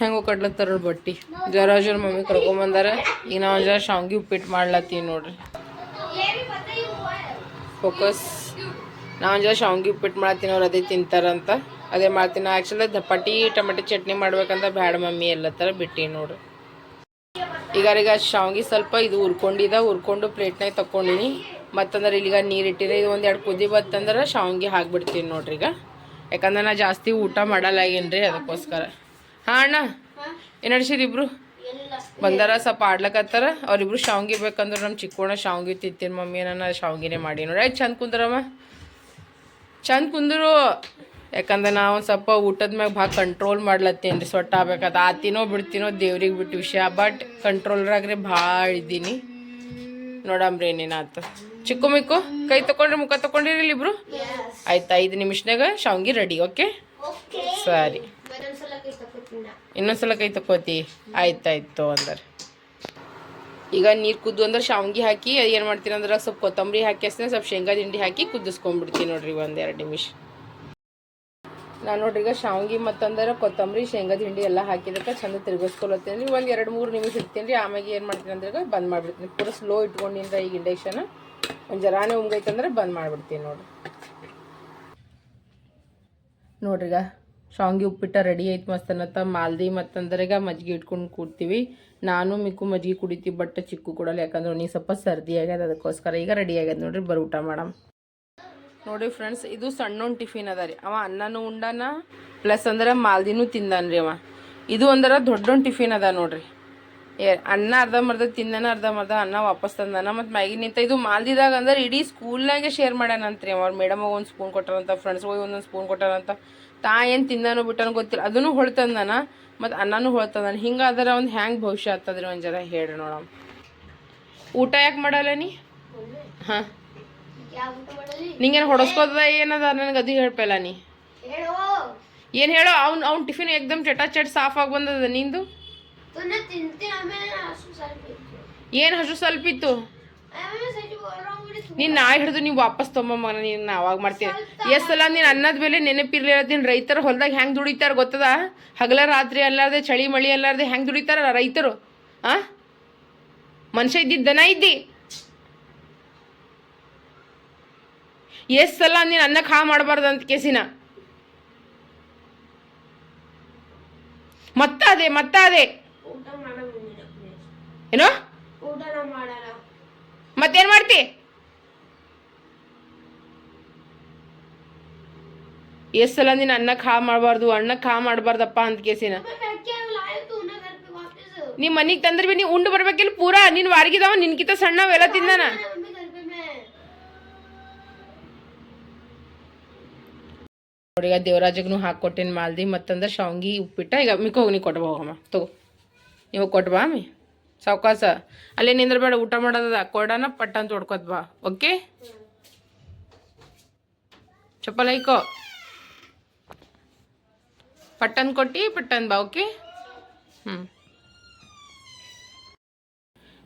ಹೆಂಗೋ ಕಟ್ಲತ್ತಾರ ಬಟ್ಟಿ. ಜರ ಜರ ಮಮ್ಮಿ ಕರ್ಕೊಂಬಂದಾರ ಈಗ ನಾವ್ ಜರ ಶಾವ್ಗಿ ಉಪ್ಪಿಟ್ಟು ಮಾಡ್ಲತ್ತೀವಿ ನೋಡ್ರಿ. ಫೋಕಸ್ ನಾವು ಜರ ಶಾವ್ಗಿ ಉಪ್ಪಿಟ್ಟು ಮಾಡ್ತೀನಿ, ಅವ್ರು ಅದೇ ತಿಂತಾರಂತ. ಅದೇ ಮಾಡ್ತೀನಿ. ಆ್ಯಕ್ಚುಲಿ ದಪ್ಪಟ್ಟಿ ಟೊಮೆಟೊ ಚಟ್ನಿ ಮಾಡ್ಬೇಕಂತ ಬ್ಯಾಡ ಮಮ್ಮಿ ಎಲ್ಲ ಥರ ಬಿಟ್ಟು ಈಗ ಈಗ ಶಾವ್ಗಿ ಸ್ವಲ್ಪ ಇದು ಹುರ್ಕೊಂಡಿದೆ, ಹುರ್ಕೊಂಡು ಪ್ಲೇಟ್ನಾಗ ತಗೊಂಡಿನಿ ಮತ್ತಂದ್ರೆ ಇಲ್ಲಿಗ ನೀರು ಇಟ್ಟಿದೆ. ಇದು ಒಂದು ಎರಡು ಕುದಿ ಬತ್ತಂದ್ರೆ ಶಾವಿಗೆ ಹಾಕ್ಬಿಡ್ತೀನಿ ನೋಡ್ರಿ ಈಗ. ಯಾಕಂದ್ರೆ ನಾ ಜಾಸ್ತಿ ಊಟ ಮಾಡಲ್ಲ ರೀ ಅದಕ್ಕೋಸ್ಕರ. ಹಾಂ ಅಣ್ಣ, ಏನು ನಡ್ಸಿರಿ ಇಬ್ರು? ಬಂದಾರ ಸ್ವಲ್ಪ ಆಡ್ಲಕತ್ತಾರ. ಅವ್ರಿಬ್ರು ಶಾವ್ಗಿ ಬೇಕಂದ್ರೆ ನಮ್ಮ ಚಿಕ್ಕೋಣ ಶಾವ್ಗಿ ತಿಂತೀನಿ ಮಮ್ಮಿ ನಾನು ಶಾವ್ಗಿನೇ ಮಾಡಿ ನೋಡಿ. ಆಯ್ತು ಚಂದ ಕುಂದ್ರಮ್ಮ. ಚಂದ ಕುಂದರು. ಯಾಕಂದ್ರೆ ನಾವು ಸ್ವಲ್ಪ ಊಟದ ಮ್ಯಾಗ ಭಾಳ ಕಂಟ್ರೋಲ್ ಮಾಡ್ಲತ್ತೀನಿ. ರೀ ಸೊಟ್ಟ ಆಗ್ಬೇಕಾದ ಆತಿನೋ ಬಿಡ್ತೀನೋ ದೇವ್ರಿಗೆ ಬಿಟ್ಟು ವಿಷಯ. ಬಟ್ ಕಂಟ್ರೋಲ್ರಾಗ್ರೆ ಭಾಳ ಇದ್ದೀನಿ. ನೋಡಮ್ರಿ ಏನೇನಾಯ್ತು ಚಿಕ್ಕು ಮಿಕ್ಕು ಕೈ ತಕೊಂಡ್ರಿ ಮುಖ ತೊಗೊಂಡಿರಿ ಇಲ್ಲಿ ಇಬ್ರು ಆಯ್ತು ಐದು ನಿಮಿಷನಾಗ ಶಾವ್ಗಿ ರೆಡಿ ಓಕೆ ಸರಿ. ಇನ್ನೊಂದ್ಸಲ ಕೈ ತಕೋತಿ ಆಯ್ತಾಯ್ತು ಅಂದ್ರೆ. ಈಗ ನೀರು ಕುದ್ದು ಅಂದ್ರೆ ಶಾವ್ಗಿ ಹಾಕಿ ಏನು ಮಾಡ್ತೀನಿ ಅಂದ್ರೆ ಸ್ವಲ್ಪ ಕೊತ್ತಂಬರಿ ಹಾಕಿ ಅಷ್ಟೇ ಸ್ವಲ್ಪ ಶೇಂಗಾ ತಿಂಡಿ ಹಾಕಿ ಕುದಿಸ್ಕೊಂಡ್ಬಿಡ್ತೀನಿ ನೋಡ್ರಿ ಎರಡು ನಿಮಿಷ. ನಾನು ನೋಡ್ರಿ ಈಗ ಶಾವ್ಗಿ ಮತ್ತಂದ್ರೆ ಕೊತ್ತಂಬರಿ, ಶೇಂಗಾ ಹಿಂಡಿ ಎಲ್ಲ ಹಾಕಿದಕ್ಕೆ ಚಂದ ತಿರ್ಗಸ್ಕೊಳತ್ತೀನಿ ಒಂದು ಎರಡು ಮೂರು ನಿಮಿಷ ಇಡ್ತೀನಿ ರೀ. ಆಮೇಲೆ ಏನು ಮಾಡ್ತೀನಿ ಅಂದ್ರೆ ಬಂದ್ ಮಾಡಿಬಿಡ್ತೀನಿ. ಪೂರ ಸ್ಲೋ ಇಟ್ಕೊಂಡಿಂದ್ರೆ ಈಗ ಇಂಡಕ್ಷನ್ ಒಂದು ಜರಾನೇ ಉಮ್ಗೈತಂದ್ರೆ ಬಂದ್ ಮಾಡಿಬಿಡ್ತೀನಿ ನೋಡ್ರಿ. ನೋಡ್ರಿ ಈಗ ಶಾವ್ಗಿ ಉಪ್ಪಿಟ್ಟ ರೆಡಿ ಆಯ್ತು ಮಸ್ತ್ ಅನ್ನತ್ತ. ಮಾಲ್ದಿ ಮತ್ತಂದ್ರೆ ಈಗ ಮಜ್ಜಿಗೆ ಇಟ್ಕೊಂಡು ಕೂಡ್ತೀವಿ. ನಾನು ಮಿಕ್ಕು ಮಜ್ಜಿಗೆ ಕುಡಿತೀವಿ, ಬಟ್ ಚಿಕ್ಕು ಕೊಡಲ್ಲ. ಯಾಕಂದ್ರೆ ಅವ್ನಿಗೆ ಸ್ವಲ್ಪ ಸರ್ದಿ ಆಗ್ಯದ, ಅದಕ್ಕೋಸ್ಕರ ಈಗ ರೆಡಿ ಆಗ್ಯದ ನೋಡ್ರಿ, ಬರ ಊಟ ಮಾಡಮ್. ನೋಡಿ ಫ್ರೆಂಡ್ಸ್, ಇದು ಸಣ್ಣೊಂದು ಟಿಫಿನ್ ಅದ ರೀ. ಅವ ಅನ್ನನೂ ಉಂಡಾನ, ಪ್ಲಸ್ ಅಂದ್ರೆ ಮಾಲ್ದಿನೂ ತಿಂದಾನ ರೀ ಅವ. ಇದು ಅಂದ್ರೆ ದೊಡ್ಡೊಂದು ಟಿಫಿನ್ ಅದ ನೋಡ್ರಿ. ಏ, ಅನ್ನ ಅರ್ಧಂಬರ್ಧ ತಿಂದನ ಅರ್ಧಂಬರ್ಧ ಅನ್ನ ವಾಪಸ್ ತಂದನ. ಮತ್ತು ಮ್ಯಾಗಿ ನಿಂತ ಇದು ಮಾಲ್ದಿದಾಗ ಅಂದ್ರೆ ಇಡೀ ಸ್ಕೂಲ್ನಾಗೆ ಶೇರ್ ಮಾಡ್ಯಾನಂತ್ರಿ ಅವ್ರ ಮೇಡಮ್ ಒಂದು ಸ್ಪೂನ್ ಕೊಟ್ಟಾರಂತ ಫ್ರೆಂಡ್ಸ್ಗಳಿಗೆ ಒಂದೊಂದು ಸ್ಪೂನ್ ಕೊಟ್ಟಾರಂತ. ತಾ ಏನು ತಿಂದಾನೋ ಬಿಟ್ಟಾನೋ ಗೊತ್ತಿಲ್ಲ. ಅದನ್ನು ಹೊಳ್ತಂದನ ಮತ್ತು ಅನ್ನನೂ ಹೊಳ್ತಂದನ. ಹಿಂಗಾದ್ರೆ ಒಂದು ಹ್ಯಾಂಗೆ ಭವಿಷ್ಯ ಆಗ್ತದ್ರಿ ಒಂದು ಜರ ಹೇಳಿ ನೋಡಮ್ ಊಟ ಯಾಕೆ ಮಾಡಲ್ಲ ನೀ? ಹಾಂ. ನಿಂಗೇನು ಹೊಡಸ್ಕೋದ ಏನದ? ನನಗೆ ಅದು ಹೇಳ್ಪಲ್ಲ ನೀ. ಏನು ಹೇಳೋ? ಅವ್ನು ಅವ್ನ ಟಿಫಿನ್ ಏಕ್ದಮ್ ಚಟಾ ಚಟ್ ಸಾಫ್ ಆಗಿ ಬಂದದ ನಿಂದು ಏನು ಹಸು ಸ್ವಲ್ಪ ಇತ್ತು? ನೀನು ನಾ ಹಿಡಿದು ನೀವು ವಾಪಸ್ ತೊಗೊಂಬ ನೀನು ಅವಾಗ ಮಾಡ್ತೀವಿ ಎಷ್ಟು ಸಲ ನೀನು ಅನ್ನದ ಬೆಲೆ ನೆನಪಿರ್ಲಿಲ್ಲ ನೀನು ರೈತರ ಹೊಲ್ದಾಗ ಹೆಂಗೆ ದುಡಿತಾರ ಗೊತ್ತದ? ಹಗಲ ರಾತ್ರಿ ಅಲ್ಲಾರ್ದೆ ಚಳಿ ಮಳಿ ಅಲ್ಲಾರ್ದೆ ಹೆಂಗೆ ದುಡಿತಾರ ರೈತರು? ಆ? ಮನುಷ್ಯ ಇದ್ದಿದ್ದ ದನ ಇದ್ದಿ. ಎಷ್ಟು ಸಲ ನೀನು ಅನ್ನ ಖಾ ಮಾಡಬಾರ್ದು ಅಂತ ಕೇಸಿನ. ಮತ್ತ ಅದೇ ಮತ್ತ ಅದೇ ಏನೋ? ಮತ್ತೇನ್ ಮಾಡ್ತಿ? ಎಷ್ಟ್ ಸಲ ನೀನು ಅನ್ನ ಹಾ ಮಾಡಬಾರ್ದು ಅನ್ನಕ್ಕೆ ಹಾ ಮಾಡಬಾರ್ದಪ್ಪ ಅಂತ ಕೇಸಿನ. ನೀ ಮನಿಗ್ ತಂದ್ರೆ ಬಿ ನೀ ಉಂಡು ಬರ್ಬೇಕಿಲ್ಲ ಪೂರಾ ನೀನ್ ವಾರಿಗಿದಾವ ನಿನ್ಕಿತ ಸಣ್ಣವೆಲ್ಲ ತಿಂದಾನ. ಮಮ್ಮಿ ಕರ್ಪಿ ಮೇ ನೋಡಿ ಈಗ ದೇವರಾಜಗ್ನು ಮಾಲ್ದಿ ಮತ್ತಂದ್ರೆ ಶಾವಂಗಿ ಉಪ್ಪಿಟ್ಟ ಈಗ ಮಿಕ್ಕ ಹೋಗಿ ನೀ ಕೊಟ್ಟು ಹೋಗಮ್ಮ ತಗೋ. ನೀವು ಕೊಟ್ಬಾ ಮಿ. ಸಾವಕಾಸ. ಅಲ್ಲೇ ನಿಂದ್ರಬೇಡ ಊಟ ಮಾಡೋದದ ಕೊಡನ ಪಟ್ಟ ಅಂತ ಹೊಡ್ಕೊತ್ ಬಾ ಓಕೆ? ಚಪ್ಪಲ್ ಐಕೋ ಪಟ್ಟನ್ ಕೊಟ್ಟಿ, ಪಟ್ಟನ್ ಬಾ ಓಕೆ ಹ್ಞೂ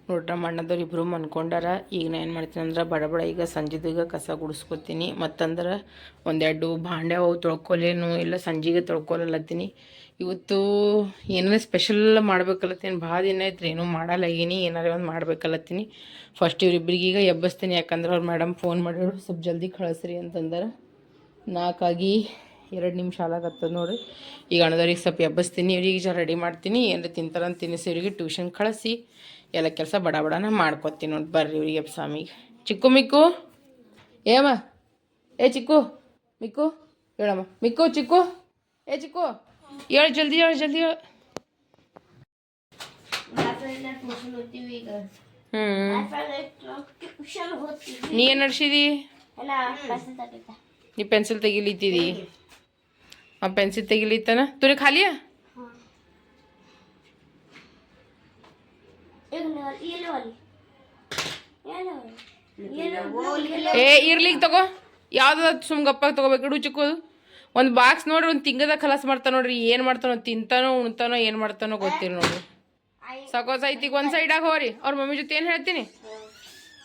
ನೋಡ್ರಿ ಅಣ್ಣದವ್ರು ಇಬ್ಬರು ಮನ್ಕೊಂಡಾರ, ಈಗ ನಾ ಏನು ಮಾಡ್ತೀನಿ ಅಂದ್ರೆ ಬಡಬಡ ಬಡ ಈಗ ಸಂಜೆದಾಗ ಕಸ ಗುಡಿಸ್ಕೊತೀನಿ, ಮತ್ತಂದ್ರೆ ಒಂದೆರಡು ಭಾಂಡೆ ಅವು ತೊಳ್ಕೊಲೇನು, ಇಲ್ಲ ಸಂಜೆಗೆ ತೊಳ್ಕೊಲತ್ತೀನಿ ಇವತ್ತು ಏನಾರ ಸ್ಪೆಷಲ್ ಮಾಡ್ಬೇಕಲ್ಲತ್ತೀನಿ ಭಾಳ ದಿನ ಐತ್ರಿ ಏನೂ ಮಾಡಲಾಗೀನಿ ಏನಾರ ಒಂದು ಮಾಡ್ಬೇಕಲ್ಲತ್ತೀನಿ ಫಸ್ಟ್ ಇವ್ರಿಬ್ರಿಗೆ ಈಗ ಎಬ್ಬಸ್ತೀನಿ, ಯಾಕಂದ್ರೆ ಅವ್ರು ಮೇಡಮ್ ಫೋನ್ ಮಾಡಿದ್ರು, ಸ್ವಲ್ಪ ಜಲ್ದಿ ಕಳಿಸ್ರಿ ಅಂತಂದ್ರೆ. ನಾಲ್ಕಾಗಿ ಎರಡು ನಿಮಿಷ ಹಾಲಾಗತ್ತದ ನೋಡ್ರಿ. ಈಗ ಅಣ್ಣದವ್ರಿಗೆ ಸ್ವಲ್ಪ ಎಬ್ಬಸ್ತೀನಿ ಇವ್ರಿಗೆ ಜರ ರೆಡಿ ಮಾಡ್ತೀನಿ. ಏನಾರ ತಿಂತಾರಂತ ತಿನ್ನಿಸಿ ಇವ್ರಿಗೆ ಟ್ಯೂಷನ್ ಕಳಿಸಿ. ಎಲ್ಲ ಕೆಲಸ ಬಡ ಬಡನ ಮಾಡ್ಕೊತೀನಿ ನೋಡಿ ಬರ್ರಿ ಇವ್ರಿಗೆ ಸ್ವಾಮಿಗೆ. ಚಿಕ್ಕು ಮಿಕ್ಕು. ಏಮ ಏ ಚಿಕ್ಕು. ಮಿಕ್ಕು. ಹೇಳಮ್ಮ. ಮಿಕ್ಕು ಚಿಕ್ಕು. ಏ ಚಿಕ್ಕು. ಹೇಳು ಜಲ್ದಿ ಹೇಳು ಜಲ್ದಿ ಹೇಳು. ಹ್ಞೂ ನೀ ಏನು ನಡ್ಸಿದಿ? ನೀ ಪೆನ್ಸಿಲ್ ತೆಗಿಲಿತ್ತಿದಿ? ಆ ಪೆನ್ಸಿಲ್ ತೆಗಿಲಿತ್ತನ ತುರಿ ಖಾಲಿಯಾ ಈಗ ಎಲ್ಲೋ ಅಲ್ಲಿ ಎಲ್ಲೋ ಏ ಇರ್ಲಿಕ್ಕೆ ತಗೋ ಯಾವ್ದು ಸುಮ್ ಗಪ್ಪಾಗಿ ತಗೋಬೇಕು ಇಡು ಚಿಕ್ಕದು ಒಂದು ಬಾಕ್ಸ್ ನೋಡ್ರಿ ಒಂದು ತಿಂಗದ ಕಲಸ್ ಮಾಡ್ತಾನ ನೋಡ್ರಿ ಏನು ಮಾಡ್ತಾನೋ ತಿಂತಾನೋ ಉಣ್ತಾನೋ ಏನು ಮಾಡ್ತಾನೋ ಗೊತ್ತಿಲ್ಲ ನೋಡ್ರಿ ಸಕೋಸ್ ಐತಿ ಈಗ ಒಂದು ಸೈಡಾಗ ಹೋರಿ ಅವ್ರ ಮಮ್ಮಿ ಜೊತೆ ಏನು ಹೇಳ್ತೀನಿ?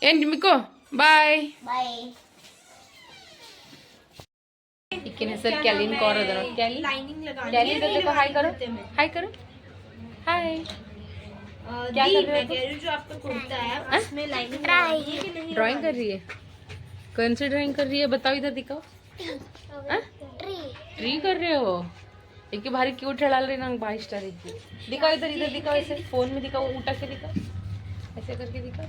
ಏನು ಮಿಕ್ಕು ಬಾಯ್ ಬಾಯ್ इक्कीन सर कैलिन कौर अदर कैली कैली इधर देखो हाय करो। हाय करो। हाय क्या कर रहे हो जो आपका कुर्ता है उसमें लाइनिंग ड्राइंग कर रही है। कौन सी ड्राइंग कर रही है बताओ इधर दिखाओ। ट्री कर रहे हो? एक भारी क्यूट डाल रही ना भाई स्टार एक दिखाओ इधर इधर दिखाओ ऐसे फ़ोन में दिखाओ उठा के दिखाओ। ऐसे करके दिखाओ।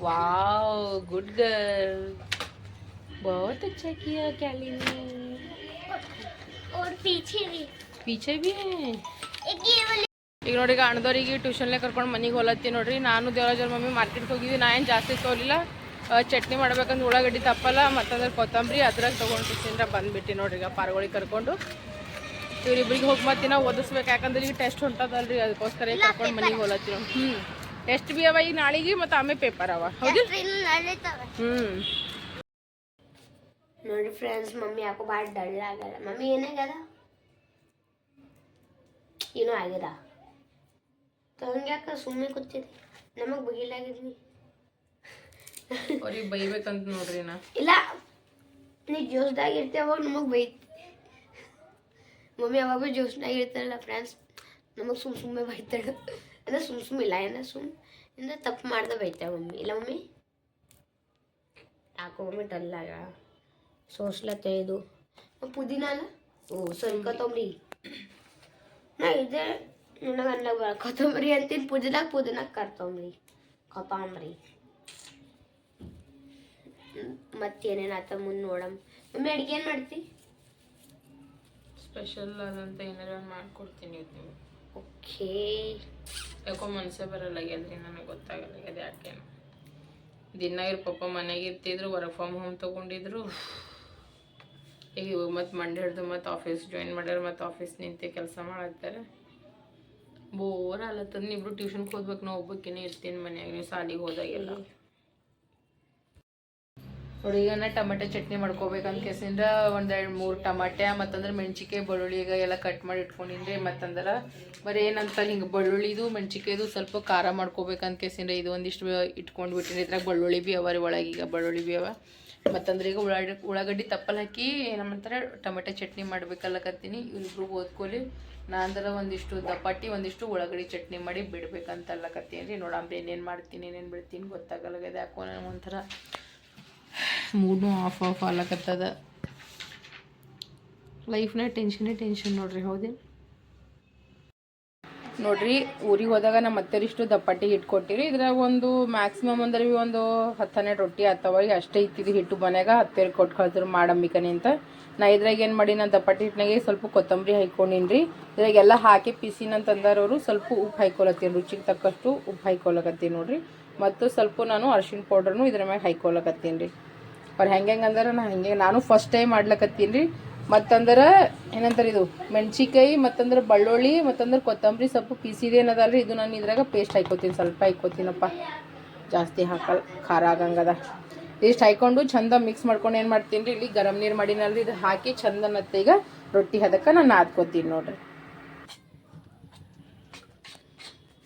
वाओ गुड गर्ल बहुत अच्छा किया कैली ने। और पीछे भी ಪೀಚೆ ಬಿ ಹೇ एक ये वाली ಈಗ ನೋಡಿ ಈಗ ಅಣ್ಣದವ್ರಿಗೆ ಟ್ಯೂಷನ್ಲೆ ಕರ್ಕೊಂಡು ಮನೆಗೆ ಹೋಲತ್ತಿ ನೋಡ್ರಿ ನಾನು ದೇವರಾಜರ ಮಮ್ಮಿ ಮಾರ್ಕೆಟ್ಗೆ ಹೋಗಿದ್ವಿ ನಾ ಏನು ಜಾಸ್ತಿ ತೊಗೊಲಿಲ್ಲ ಆ, ಚಟ್ನಿ ಮಾಡ್ಬೇಕಂದ್ರೆ ಉಳ್ಳಾಗಡ್ಡಿ ತಪ್ಪಲ್ಲ ಮತ್ತಂದ್ರೆ ಕೊತ್ತಂಬರಿ ಅದ್ರಾಗ ತೊಗೊಂಡು ಟ್ಯೂಷನ್ರ ಬಂದ್ಬಿಟ್ಟು ನೋಡ್ರಿ ಈಗ ಪಾರ್ಗಳಿಗೆ ಕರ್ಕೊಂಡು ಇವ್ರಿಬ್ರಿಗೆ ಹೋಗಿ ಮತ್ತೆ ನಾವು ಓದಿಸ್ಬೇಕು ಯಾಕಂದ್ರೆ ಈಗ ಟೆಸ್ಟ್ ಹೊಂಟದಲ್ರಿ ಅದಕ್ಕೋಸ್ಕರ ಕರ್ಕೊಂಡು ಮನೆಗೆ ಹೋಲತ್ತಿ ನಾವು ಹ್ಞೂ ಟೆಸ್ಟ್ ಬಿ ಅವ ಈಗ ನಾಳೆಗೆ ಮತ್ತು ಆಮೇಲೆ ಪೇಪರ್ ಅವ ಹೌದು ಹ್ಞೂ ನೋಡಿ ಫ್ರೆಂಡ್ಸ್ ಮಮ್ಮಿ ಯಾಕೋ ಭಾಳ ಡಲ್ ಆಗಲ್ಲ ಮಮ್ಮಿ ಏನಾಗ್ಯದ ಏನೋ ಆಗ್ಯದ ಹಂಗ್ಯಾಕ ಸುಮ್ಮನೆ ಕೂತಿದ್ದೆ ನಮಗೆ ಬಗಿಲಾಗಿದ್ವಿ ಅವ್ರಿಗೆ ಬೈಬೇಕಂತ ನೋಡ್ರಿ ನಾ ಇಲ್ಲ ನೀ ಜೋಸ್ದಾಗ ಇರ್ತೀವಿ ಅವಾಗ ನಮಗೆ ಬೈ ಮಮ್ಮಿ ಯಾವಾಗ ಭೀ ಜೋಸ್ನಾಗ ಇರ್ತಾರಲ್ಲ ಫ್ರೆಂಡ್ಸ್ ನಮಗೆ ಸುಮ್ಮ ಸುಮ್ಮನೆ ಬೈತಾಳೆ ಅಂದ್ರೆ ಸುಮ್ಮ ಸುಮ್ಮ ಇಲ್ಲ ಏನ ಸುಮ್ಮ ಅಂದ್ರೆ ತಪ್ಪು ಮಾಡ್ದೆ ಬೈತಾಳೆ ಮಮ್ಮಿ ಇಲ್ಲ ಮಮ್ಮಿ ಯಾಕೋ ಮಮ್ಮಿ ಡಲ್ಲಾಗ ಸೋಸ್ಲತ್ತೆ ಇದು ಪುದೀನ ಅಲ್ಲ ಓ ಸರಿ ಕೊತ್ತಂಬರಿ. ನಾ ಇದೆ ನನಗೆ ಅನ್ಲಾಗ ಬರ ಕೊತ್ತಂಬರಿ ಅಂತೀನಿ ಪುದೀನಾಗ ಪುದೀನಾಗ ಕರ್ತಂಬರಿ. ಕೊತ್ತಂಬರಿ. ಮತ್ತೇನೇನು ಆತ ಮುಂದೆ ನೋಡಮ್. ಮಮ್ಮಿ ಅಡ್ಗೆ ಏನು ಮಾಡ್ತಿ? ಸ್ಪೆಷಲ್ ಅದಂತ ಏನಾರ ಮಾಡ್ಕೊಡ್ತೀನಿ ನೀವು ಓಕೆ. ಯಾಕೋ ಮನಸ್ಸೇ ಬರಲ್ಲಾಗ್ಯದ್ರಿ ನನಗೆ ಗೊತ್ತಾಗಲ್ಲಾಗ್ಯದ ಯಾಕೆ ದಿನ ಇವ್ರ ಪಪ್ಪ ಮನೆಗೆ ಇರ್ತಿದ್ರು ವರ್ಕ್ ಫ್ರಮ್ ಹೋಮ್ ತೊಗೊಂಡಿದ್ರು. ಈಗ ಇವಾಗ ಮತ್ತು ಮಂಡೆ ಹಿಡ್ದು ಮತ್ತು ಆಫೀಸ್ ಜಾಯಿನ್ ಮಾಡ್ಯಾರ, ಮತ್ತು ಆಫೀಸ್ ನಿಂತೆ ಕೆಲಸ ಮಾಡತ್ತಾರ ಬೋರ್ ಅಲ್ಲತ್ತದ ಇಬ್ರು ಟ್ಯೂಷನ್ಗೆ ಹೋಗ್ಬೇಕು ನಾವು ಒಬ್ಬಕ್ಕೇನೆ ಇರ್ತೀನಿ ಮನ್ಯಾಗ, ನೀವು ಸಾಲಿಗೆ ಹೋದಾಗೆಲ್ಲ. ನೋಡಿ, ಈಗ ನಾ ಟೊಮೆಟೊ ಚಟ್ನಿ ಮಾಡ್ಕೋಬೇಕಂತ ಕೇಸಿಂದ ಒಂದೆರಡು ಮೂರು ಟಮಾಟೆ, ಮತ್ತಂದ್ರೆ ಮೆಣಸಿಕಾಯಿ ಬೆಳ್ಳುಳ್ಳಿ ಈಗ ಎಲ್ಲ ಕಟ್ ಮಾಡಿ ಇಟ್ಕೊಂಡಿನ್ರಿ. ಮತ್ತಂದ್ರೆ ಬರೀ ಏನಂತ ಹಿಂಗೆ ಬೆಳ್ಳುಳ್ಳಿದು ಮೆಣಸಿಕಾಯ್ದು ಸ್ವಲ್ಪ ಖಾರ ಮಾಡ್ಕೋಬೇಕಂತ ಕೇಸಿಂದ ಇದು ಒಂದಿಷ್ಟು ಇಟ್ಕೊಂಡು ಬಿಟ್ಟಿನಿ. ಇದ್ರಾಗ ಬೆಳ್ಳುಳ್ಳಿ ಬಿ ಅವ ರೀ ಒಳಗೆ ಈಗ, ಬೆಳ್ಳುಳ್ಳಿ ಬಿ ಅವ. ಮತ್ತಂದ್ರೆ ಈಗ ಉಳ್ಳಾಗಡ್ಡಿ ಉಳ್ಳಾಗಡ್ಡಿ ತಪ್ಪಲ್ ಹಾಕಿ ಏನಂತಾರೆ, ಟೊಮೆಟೊ ಚಟ್ನಿ ಮಾಡ್ಬೇಕಲ್ಲಕತ್ತೀನಿ. ಇವ್ರಿಬ್ರು ಓದ್ಕೊಲಿ ಅಂದ್ರೆ ಒಂದಿಷ್ಟು ದಪಾಟಿ ಒಂದಿಷ್ಟು ಉಳ್ಳಾಗಡ್ಡಿ ಚಟ್ನಿ ಮಾಡಿ ಬಿಡ್ಬೇಕಂತಲ್ಲಕತ್ತೀನಿ ರೀ. ನೋಡಂಬ್ರೆ ಏನೇನು ಮಾಡ್ತೀನಿ ಏನೇನು ಬಿಡ್ತೀನಿ ಗೊತ್ತಾಗಲ್ಲಗದ ಯಾಕೋ ನನಗೆ ಒಂಥರ ಮೂಡ್ನೂ ಆಫ್ ಆಫ್ ಆಗ್ಲಕತ್ತದ ಲೈಫ್ನೇ ಟೆನ್ಷನೇ ಟೆನ್ಷನ್ ನೋಡ್ರಿ ಹೌದೇ ನೋಡ್ರಿ, ಊರಿಗೆ ಹೋದಾಗ ನಮ್ಮ ಮತ್ತೆರಿಷ್ಟು ದಪ್ಪಟ್ಟಿಗೆ ಕೊಟ್ಟಿರಿ ಇದ್ರಾಗ ಒಂದು ಮ್ಯಾಕ್ಸಿಮಮ್ ಅಂದ್ರೆ ಭೀ ಒಂದು ಹತ್ತು ಹನ್ನೆರಡು ರೊಟ್ಟಿ ಈಗ ಅಷ್ಟೇ ಇತ್ತಿದ್ದು ಹಿಟ್ಟು ಮನ್ಯಾಗ ಹತ್ತೇರು ಕೊಟ್ಟು ಕಳ್ಸಿದ್ರು ಮಾಡಂಬಿಕನಿ ಅಂತ. ನಾ ಇದ್ರಾಗ ಏನು ಮಾಡಿ ನಾನು ದಪ್ಪಟ್ಟಿ ಹಿಟ್ಟಿನಾಗೆ ಸ್ವಲ್ಪ ಕೊತ್ತಂಬರಿ ಹಾಯ್ಕೊಂಡಿನ್ರಿ. ಇದ್ರಾಗೆಲ್ಲ ಹಾಕಿ ಪಿಸಿನಂತ ಅಂದಾರವರು ಸ್ವಲ್ಪ ಉಪ್ಪು ಹಾಯ್ಕೊಳತ್ತೀನಿ, ರುಚಿಗೆ ತಕ್ಕಷ್ಟು ಉಪ್ಪು ಹಾಯ್ಕೊಳಕತ್ತೀನಿ ನೋಡ್ರಿ. ಮತ್ತು ಸ್ವಲ್ಪ ನಾನು ಅರ್ಶಿಣ ಪೌಡ್ರನು ಇದ್ರ ಮ್ಯಾಗ ಹಾಯ್ಕೊಳಕತ್ತೀನಿ ರೀ. ಅವ್ರು ಹೆಂಗೆ ಹೆಂಗೆ ಅಂದ್ರೆ ನಾ ಹೆಂಗೆ, ನಾನು ಫಸ್ಟ್ ಟೈಮ್ ಮಾಡ್ಲಕತ್ತೀನಿ ರೀ. ಮತ್ತಂದ್ರೆ ಏನಂತಾರೆ ಇದು ಮೆಣಸಿಕಾಯಿ ಮತ್ತಂದ್ರೆ ಬೆಳ್ಳುಳ್ಳಿ, ಮತ್ತಂದ್ರೆ ಕೊತ್ತಂಬರಿ ಸೊಪ್ಪು ಪೀಸಿದೇನದಲ್ರಿ ಇದು ನಾನು ಇದ್ರಾಗ ಪೇಸ್ಟ್ ಹಾಕೋತೀನಿ ಸ್ವಲ್ಪ ಹಾಕೋತೀನಪ್ಪ ಜಾಸ್ತಿ ಹಾಕಲ್ಲ, ಖಾರ ಆಗಂಗದ. ಇಷ್ಟು ಹಾಕ್ಕೊಂಡು ಚಂದ ಮಿಕ್ಸ್ ಮಾಡ್ಕೊಂಡು ಏನು ಮಾಡ್ತೀನಿ ರೀ ಇಲ್ಲಿ ಗರಂ ನೀರು ಮಾಡಿನಲ್ರಿ. ಇದು ಹಾಕಿ ಚಂದ ಮತ್ತೆ ಈಗ ರೊಟ್ಟಿ ಹದಕ್ಕೆ ನಾನು ನಾದ್ಕೋತೀನಿ ನೋಡ್ರಿ.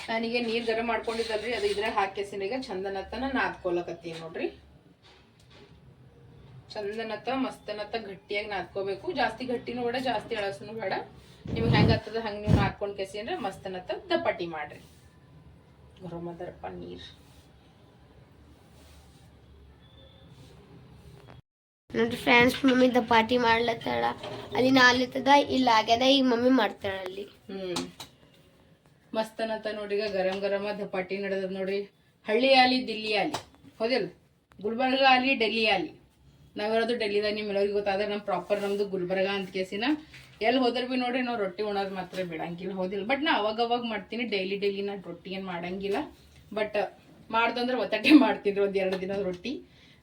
ನಾನೀಗ ನೀರು ಗರಂ ಮಾಡ್ಕೊಂಡಿದ್ದಲ್ರಿ, ಅದು ಇದ್ರಾಗ ಹಾಕಿಸಿನ ಈಗ ಚಂದನತ್ತ ನಾನು ನಾದ್ಕೊಳಕತ್ತೀನಿ ನೋಡ್ರಿ. ಚಂದನತ್ತ ಮಸ್ತನತ್ತ ಗಟ್ಟಿಯಾಗಿ ನಾದ್ಕೋಬೇಕು. ಜಾಸ್ತಿ ಗಟ್ಟಿನೂ ಬೇಡ ಜಾಸ್ತಿ ಅಳಸನು ಬೇಡ. ನಿಮ್ಗೆ ಹೆಂಗೆ ಆಗ್ತದ ಹಂಗೆ ನೀವು ನಾದ್ಕೊಂಡು ಕೆಸಿ ಅಂದ್ರೆ ಮಸ್ತನತ್ತ ದಪಟಿ ಮಾಡ್ರಿ. ಗೊರಮದರ್ಪ ಅದರಪ್ಪ ನೀರು. ನೋಡ್ರಿ ಫ್ರೆಂಡ್ಸ್ ಮಮ್ಮಿ ದಪಾಟಿ ಮಾಡ್ಲತ್ತಾಳ. ಅಲ್ಲಿ ನಾಲ್ತದ ಇಲ್ಲಿ ಆಗ್ಯದ ಈಗ ಮಮ್ಮಿ ಮಾಡ್ತಾಳ ಅಲ್ಲಿ. ಹ್ಮ್. ಮಸ್ತನತ್ತ ನೋಡ್ರಿ ಈಗ ಗರಂ ಗರಮ ದಪಾಟಿ ನಡೆದದ ನೋಡ್ರಿ. ಹಳ್ಳಿ ಆಲಿ ದಿಲ್ಲಿ ಆಲಿ ಹೌದಿಲ್ಲ ಗುಲ್ಬರ್ಗ ಆಲಿ ಡೆಲ್ಲಿ ಆಲಿ ನಾವಿರೋದು ಡೆಲ್ಲಿದಾಗ ನಿಮ್ಮೆಲ್ಲರಿಗೂ ಗೊತ್ತಾದ್ರೆ ನಮ್ಮ ಪ್ರಾಪರ್ ನಮ್ದು ಗುಲ್ಬರ್ಗ ಅಂತ ಕೇಸಿನ. ಎಲ್ಲಿ ಹೋದ್ರೆ ಬಿ ನೋಡ್ರಿ ನಾವು ರೊಟ್ಟಿ ಉಣೋದು ಮಾತ್ರ ಬಿಡಂಗಿಲ್ಲ, ಹೋದಿಲ್ಲ. ಬಟ್ ನಾ ಅವಾಗ ಅವಾಗ ಮಾಡ್ತೀನಿ ಡೈಲಿ ಡೈಲಿ ನಾ ರೊಟ್ಟಿ ಏನು ಮಾಡಂಗಿಲ್ಲ. ಬಟ್ ಮಾಡ್ದಂದ್ರೆ ಒತ್ತಟೆ [LAUGHS] ಮಾಡ್ತಿದ್ರು ಒಂದು ಎರಡು ದಿನದ ರೊಟ್ಟಿ.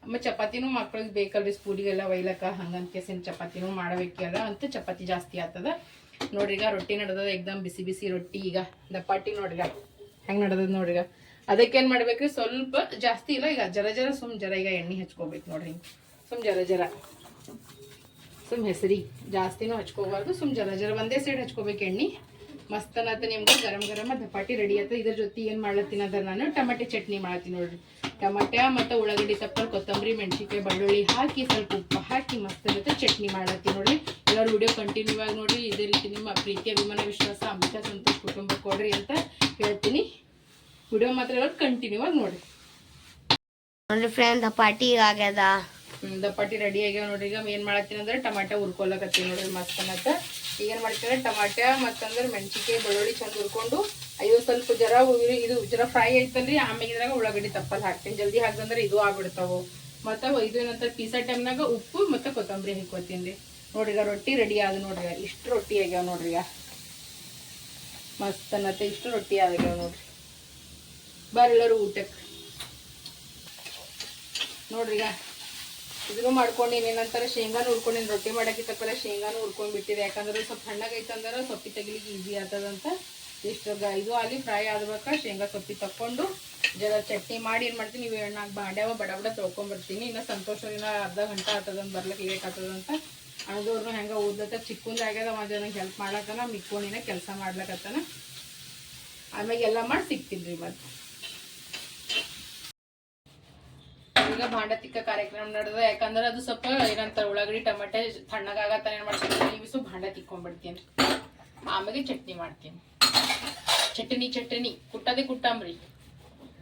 ಆಮೇಲೆ ಚಪಾತಿನೂ ಮಕ್ಳಿಗೆ ಬೇಕಲ್ರಿ, ಸ್ಕೂಲಿಗೆಲ್ಲ ಒಯ್ಲಕ್ಕ ಹಂಗಂತ ಕೇಸಿನ ಚಪಾತಿನೂ ಮಾಡಬೇಕಲ್ಲ ಅಂತ ಚಪಾತಿ ಜಾಸ್ತಿ ಆಗ್ತದ. ನೋಡ್ರಿ ಈಗ ರೊಟ್ಟಿ ನಡೆದದ, ಎಕ್ದಮ್ ಬಿಸಿ ಬಿಸಿ ರೊಟ್ಟಿ ಈಗ. ದಪ್ಪಾಟಿ ನೋಡ್ರಿಗ ಹೆಂಗೆ ನಡೆದದ ನೋಡ್ರಿಗ ಅದಕ್ಕೇನು ಮಾಡ್ಬೇಕ್ರಿ, ಸ್ವಲ್ಪ ಜಾಸ್ತಿ ಇಲ್ಲ, ಈಗ ಜರ ಜರ ಸುಮ್ ಜರ ಈಗ ಎಣ್ಣೆ ಹಚ್ಕೋಬೇಕು ನೋಡ್ರಿ ಸುಮ್ ಜರ ಜರ. ಸುಮ್ ಹೆಸರಿ. ಜಾಸ್ತಿನೂ ಹಚ್ಕೋಬಾರ್ದು. ಸುಮ್ ಜರ ಜರ. ಒಂದೇ ಸೈಡ್ ಹಚ್ಕೋಬೇಕು ಎಣ್ಣೆ. ಮಸ್ತನತ್ತ ನಿಮ್ಗೆ. ಗರಂ ಗರಮ ದಪಾಟಿ ರೆಡಿ ಆಯ್ತು. ಇದ್ರ ಜೊತೆ ಏನು ಮಾಡ್ಲತ್ತೀನಿ ಅಂದ್ರೆ ನಾನು? ಟಮಾಟೆ ಚಟ್ನಿ ಮಾಡ್ತೀನಿ ನೋಡ್ರಿ. ಟಮಾಟೆ ಮತ್ತು ಉಳ್ಳಾಗಡ್ಡಿ ತಪ್ಪಲ್ ಕೊತ್ತಂಬರಿ, ಮೆಣಸಿನ್ಕಾಯಿ, ಬೆಳ್ಳುಳ್ಳಿ ಹಾಕಿ ಸ್ವಲ್ಪ ಉಪ್ಪು ಹಾಕಿ ಮಸ್ತನತ್ತ ಚಟ್ನಿ ಮಾಡ್ಲತ್ತೀನಿ ನೋಡ್ರಿ. ಎಲ್ಲರೂ ವಿಡಿಯೋ ಕಂಟಿನ್ಯೂ ಆಗಿ ನೋಡ್ರಿ. ಇದೇ ರೀತಿ ನಿಮ್ಮ ಪ್ರೀತಿ ಅಭಿಮಾನ, ವಿಶ್ವಾಸ ಅಂಶ ಸಂತೋಷ ಕುಟುಂಬ ಕೊಡ್ರಿ ಅಂತ ಹೇಳ್ತೀನಿ. ವಿಡಿಯೋ ಮಾತ್ರ ಕಂಟಿನ್ಯೂ ಆಗಿ ನೋಡ್ರಿ. ನೋಡ್ರಿ ಫ್ರೆಂಡ್ ದಪಾಟಿ ಆಗ್ಯದ. ದಪಾಟಿ ರೆಡಿ ಆಗ್ಯಾವ ನೋಡ್ರಿ. ಈಗ ಏನು ಮಾಡತ್ತೀನಿ ಅಂದ್ರೆ ಟಮಾಟೆ ಹುರ್ಕೊಳಕತ್ತೀನಿ ನೋಡ್ರಿ ಮಸ್ತ್ ಈಗ ಏನ್ ಮಾಡ್ತೀನಿ ಟಮಾಟೆ ಮತ್ತಂದ್ರೆ ಮೆಣಸಿಕಾಯಿ ಬೆಳ್ಳುಳ್ಳಿ ಚಂದ ಹುರ್ಕೊಂಡು ಅಯ್ಯೋ ಸ್ವಲ್ಪ ಜರ ಇದು ಜರ ಫ್ರೈ ಐತಲ್ರಿ ಆಮೇಲೆ ಇದ್ರಾಗ ಉಳ್ಳಾಗಡ್ಡಿ ತಪ್ಪಲ್ಲಿ ಹಾಕ್ತೀನಿ. ಜಲ್ದಿ ಹಾಕ್ದಂದ್ರೆ ಇದು ಆಗ್ಬಿಡ್ತಾವೆ. ಮತ್ತೆ ಇದು ಏನಂತ ಪೀಸ ಟೈಮ್ನಾಗ ಉಪ್ಪು ಮತ್ತು ಕೊತ್ತಂಬರಿ ಹಾಕೋತೀನಿ ರೀ. ನೋಡ್ರಿ, ಈಗ ರೊಟ್ಟಿ ರೆಡಿ ಆದ ನೋಡ್ರಿ ಇಷ್ಟು ರೊಟ್ಟಿ ಆಗ್ಯಾವ ನೋಡ್ರಿ, ಈಗ. ಮಸ್ತ್ ಅನ್ನತ್ತೆ, ಇಷ್ಟು ರೊಟ್ಟಿ ಆಗ್ಯಾವ ನೋಡ್ರಿ. ಬರ್ರಿ ಎಲ್ಲರೂ ಊಟಕ್ಕೆ ನೋಡ್ರಿ, ಈಗ. ಇದನ್ನು ಮಾಡ್ಕೊಂಡಿನಿ. ನಂತರ ಶೇಂಗಾನು ಹುರ್ಕೊಂಡಿನಿ. ರೊಟ್ಟಿ ಮಾಡಕ್ಕೆ ತಪ್ಪಲ್ಲ ಶೇಂಗಾನು ಹುರ್ಕೊಂಡು ಬಿಟ್ಟಿದೆ. ಯಾಕಂದ್ರೆ ಸ್ವಲ್ಪ ಹಣ್ಣಾಗೈತಂದ್ರೆ ಸೊಪ್ಪಿ ತೆಗಿಲಿಕ್ಕೆ ಈಸಿ ಆಗ್ತದಂತ ಇಷ್ಟು ಇದು ಅಲ್ಲಿ ಫ್ರೈ ಆದ್ಬೇಕಾ ಶೇಂಗಾ ಸೊಪ್ಪಿ ತಕ್ಕೊಂಡು ಜರ ಚಟ್ನಿ ಮಾಡಿ ಏನು ಮಾಡ್ತೀನಿ, ನೀವು ನಾಲ್ಕು ಬಾಂಡ್ಯಾವ ಬಡ ಬಡ ತೊಳ್ಕೊಂಬರ್ತೀನಿ. ಇನ್ನು ಸಂತೋಷದಿಂದ ಅರ್ಧ ಗಂಟೆ ಆಗ್ತದಂತ ಬರ್ಲಿಕ್ಕೆ ಲೇಟ್ ಆಗ್ತದಂತ ಅಣದವ್ರನ್ನ ಹೆಂಗೆ ಓದ್ಲತ್ತ ಚಿಕ್ಕಂದು ಆಗ್ಯದ, ಒಂದು ನನಗೆ ಹೆಲ್ಪ್ ಮಾಡ್ಲತ್ತಾನ ಮಿಕ್ಕೊಂಡಿನ ಕೆಲಸ ಮಾಡ್ಲಕತ್ತಾನ. ಆಮೇಲೆ ಎಲ್ಲ ಮಾಡಿ ಸಿಗ್ತೀನಿ ರೀ ಮತ್ತೆ. ಈಗ ಭಾಂಡ ತಿಕ್ಕ ಕಾರ್ಯಕ್ರಮ ನಡೆದ ಯಾಕಂದ್ರೆ ಅದು ಸ್ವಲ್ಪ ಏನಂತಾರೆ, ಉಳ್ಳಾಗಡ್ಡಿ, ಟಮಾಟೆ ತಣ್ಣಗಾಗತ್ತಾನ ಏನ್ ಮಾಡ್ತೀನಿ ಈ ಬಿಸು ಭಾಂಡ ತಿಕ್ಕೊಂಡ್ಬಿಡ್ತೀನಿ. ಆಮೇಲೆ ಚಟ್ನಿ ಮಾಡ್ತೀನಿ. ಚಟ್ನಿ ಚಟ್ನಿ, ಕುಟ್ಟದೆ ಕುಟ್ಟಾಮ್ರಿ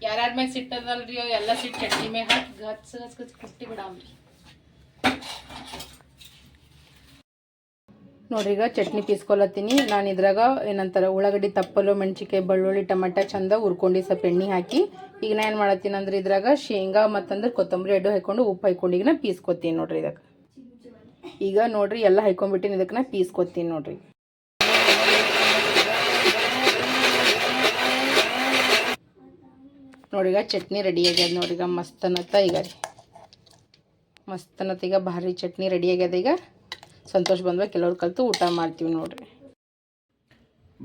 ಯಾರ್ಯಾರ ಮ್ಯಾಗ ಸಿಟ್ಟದಲ್ರಿ ಎಲ್ಲ ಸಿಟ್ಟು ಚಟ್ನಿ ಮ್ಯಾಗ ಹಾಕಿ ಗಚ್ಚ ಗಚ್ಚ ಗಚ್ ಕುಟ್ಟಿ ಬಿಡಾಮ್ರಿ ನೋಡ್ರಿ ಈಗ ಚಟ್ನಿ ಪೀಸ್ಕೊಳತ್ತೀನಿ ನಾನು ಇದ್ರಾಗ ಏನಂತಾರೆ, ಉಳ್ಳಾಗಡ್ಡಿ ತಪ್ಪಲು ಮೆಣಸಿಕಾಯಿ ಬೆಳ್ಳುಳ್ಳಿ, ಟಮಾಟ ಚಂದ ಹುರ್ಕೊಂಡು ಸ್ವಲ್ಪ ಎಣ್ಣೆ ಹಾಕಿ, ಈಗ ನಾ ಏನು ಮಾಡತ್ತೀನಿ ಅಂದ್ರೆ ಇದ್ರಾಗ ಶೇಂಗಾ ಮತ್ತಂದ್ರೆ ಕೊತ್ತಂಬರಿ ಎಡ್ಡು ಹಾಕೊಂಡು ಉಪ್ಪು ಹಾಕೊಂಡು ಈಗ ನಾ ಪೀಸ್ಕೊತೀನಿ ನೋಡ್ರಿ ಇದಕ್ಕೆ. ಈಗ ನೋಡ್ರಿ, ಎಲ್ಲ ಹಾಕೊಂಡ್ಬಿಟ್ಟಿನಿ ಇದಕ್ಕೆ ನಾ ಪೀಸ್ಕೊತೀನಿ ನೋಡ್ರಿ. ನೋಡಿ, ಈಗ ಚಟ್ನಿ ರೆಡಿ ಆಗ್ಯದ ನೋಡ್ರಿ, ಈಗ ಅನ್ನತ್ತ ಈಗ ರೀ. ಮಸ್ತನತ್ತ ಈಗ, ಭಾರಿ ಚಟ್ನಿ ರೆಡಿ ಆಗ್ಯದ ಈಗ. ಸಂತೋಷ್ ಬಂದ್ವಾಗ ಕೆಲವ್ರು ಕಲ್ತು ಊಟ ಮಾಡ್ತೀವಿ ನೋಡ್ರಿ.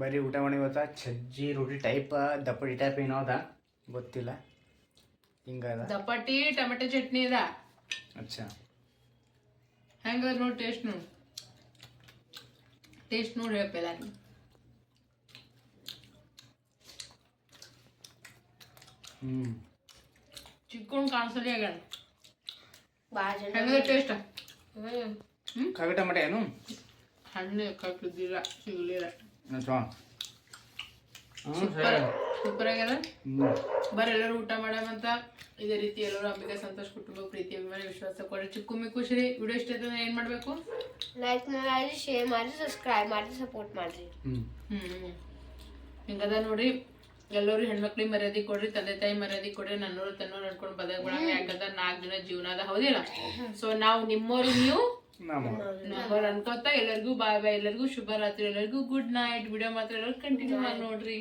ಬರೀ ಊಟ ಮಾಡಿ ಇವತ್ತ ಸಜ್ಜಿ ರೊಟ್ಟಿ ಟೈಪ್ ದಪ್ಪಟಿ ಟೈಪ್ ಏನೋ ಅದ ಗೊತ್ತಿಲ್ಲ. ಹಿಂಗದ ದಪ್ಪಟಿ ಟೊಮೆಟೊ ಚಟ್ನಿ ಅದ. ಅಚ್ಚಾ. ಹೆಂಗ ನೋಡಿ ಟೇಸ್ಟ್ ನೋಡಿ. ಟೇಸ್ಟ್ ನೋಡಿ ಹೇಳಪ್ಪ ಹ್ಞೂ ಚಿಕ್ಕೊಂಡು ಕಾಣಿಸಲಿ ಆಗ ಹೆಂಗದ ಟೇಸ್ಟ್ ಹ್ಞೂ ಟಮಟೆ ಏನು? ಹಣ್ಣು ಕಟ್ಟಿದ್ದಿಲ್ಲ ಸಿಗಲಿಲ್ಲ ಸೂಪರ್ ಆಗ್ಯದ? ಹ್ಞೂ ಬರೀ ಎಲ್ಲರೂ ಊಟ ಮಾಡಮಂತ ಇದೇ ರೀತಿ ಎಲ್ಲರೂ ಅಂಬಿಕಾ ಸಂತೋಷ ಕುಟುಂಬ ಪ್ರೀತಿ ಅಭಿಮಾನ ವಿಶ್ವಾಸ ಕೊಡ್ರಿ ಚಿಕ್ಕು ಮಿಕ್ಕು ಶ್ರೀ ವಿಡಿಯೋ ಇಷ್ಟ ಆಯ್ತಂದ್ರೆ ಏನ್ ಮಾಡಬೇಕು? ಲೈಕ್ ಮಾಡಿ ಶೇರ್ ಮಾಡಿ ಸಬ್ಸ್ಕ್ರೈಬ್ ಮಾಡಿ ಸಪೋರ್ಟ್ ಮಾಡ್ರಿ. ಹ್ಮ್. ಹ್ಮ್ ಹಿಂಗದ ನೋಡಿ ಎಲ್ಲರೂ ಹೆಣ್ಮಕ್ಳಿಗೆ ಮರ್ಯಾದೆ ಕೊಡ್ರಿ ತಂದೆ ತಾಯಿ ಮರ್ಯಾದೆ ಕೊಡ್ರಿ ನನ್ನೂರು ತನ್ನೂರು ಅನ್ಕೊಂಡು ಬದಕ್ ಯಾಕಂದ್ರೆ ನಾಲ್ಕು ದಿನ ಜೀವನ ಅದ ಹೌದಿಲ್ಲ? ಸೊ ನಾವು ನಿಮ್ಮೋರು ನೀವು ನಮ್ಮ ನಮ್ಮವ್ರು ಅನ್ಕೋತಾ ಎಲ್ಲರಿಗೂ ಬಾಯ್ ಬಾಯ್ ಎಲ್ಲರಿಗೂ ಶುಭರಾತ್ರಿ ಎಲ್ಲರಿಗೂ ಗುಡ್ ನೈಟ್ ವಿಡಿಯೋ ಮಾತ್ರ ಎಲ್ಲರೂ ಕಂಟಿನ್ಯೂ ಮಾಡಿ ನೋಡ್ರಿ